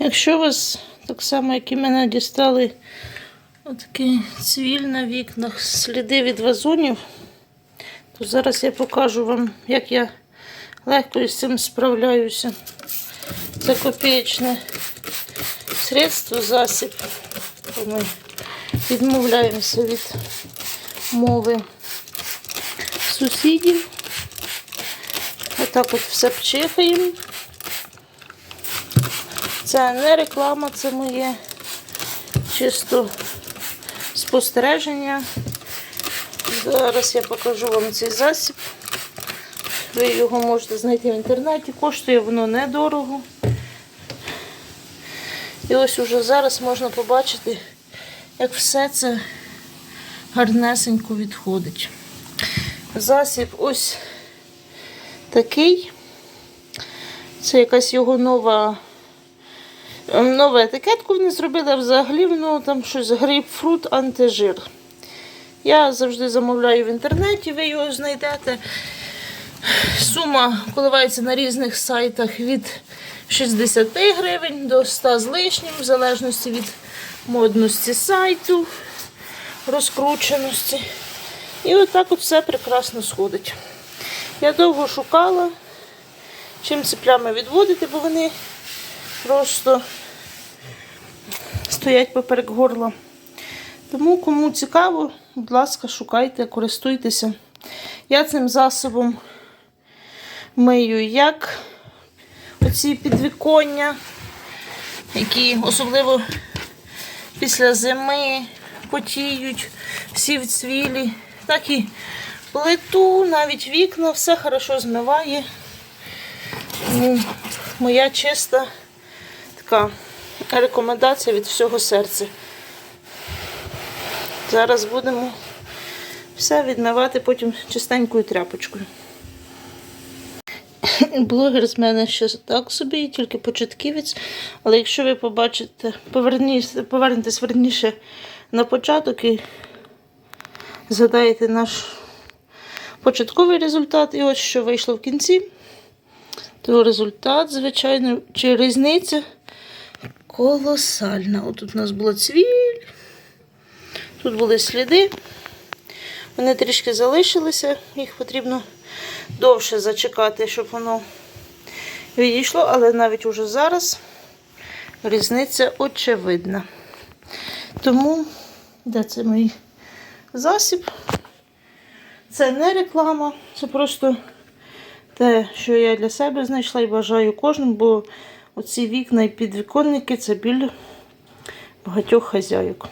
Якщо вас так само, як і мене, дістали отакий цвіль на вікнах, сліди від вазонів, то зараз я покажу вам, як я легко із цим справляюся. Це копієчне средство, засіб. Ми відмовляємося від мови сусідів. Отак от все пчихаємо. Це не реклама, це моє чисто спостереження. Зараз я покажу вам цей засіб. Ви його можете знайти в інтернеті, коштує воно недорого. І ось уже зараз можна побачити, як все це гарнесенько відходить. Засіб ось такий. Це якась його нова. Нову етикетку вони зробили, взагалі воно там щось грейпфрут антижир. Я завжди замовляю в інтернеті, ви його знайдете. Сума коливається на різних сайтах від 60 гривень до 100 з лишнім, в залежності від модності сайту, розкрученості. І отак от все прекрасно сходить. Я довго шукала, чим ці плями відводити, бо вони просто стоять поперек горла. Тому, кому цікаво, будь ласка, шукайте, користуйтеся. Я цим засобом мию як оці підвіконня, які особливо після зими потіють, всі в так і плиту, навіть вікна, все хорошо змиває. Моя чиста така рекомендація від всього серця. Зараз будемо все відмивати потім чистенькою тряпочкою. Блогер з мене ще так собі, тільки початківець. Але якщо ви побачите, повернетесь верніше на початок і згадаєте наш початковий результат, і ось що вийшло в кінці, то результат, звичайно, чи різниця колосальна. Отут у нас була цвіль, тут були сліди. Вони трішки залишилися, їх потрібно довше зачекати, щоб воно відійшло, але навіть уже зараз різниця очевидна. Тому, де це мій засіб? Це не реклама, це просто те, що я для себе знайшла і бажаю кожному, бо оці вікна і підвіконники це біль багатьох хазяйок.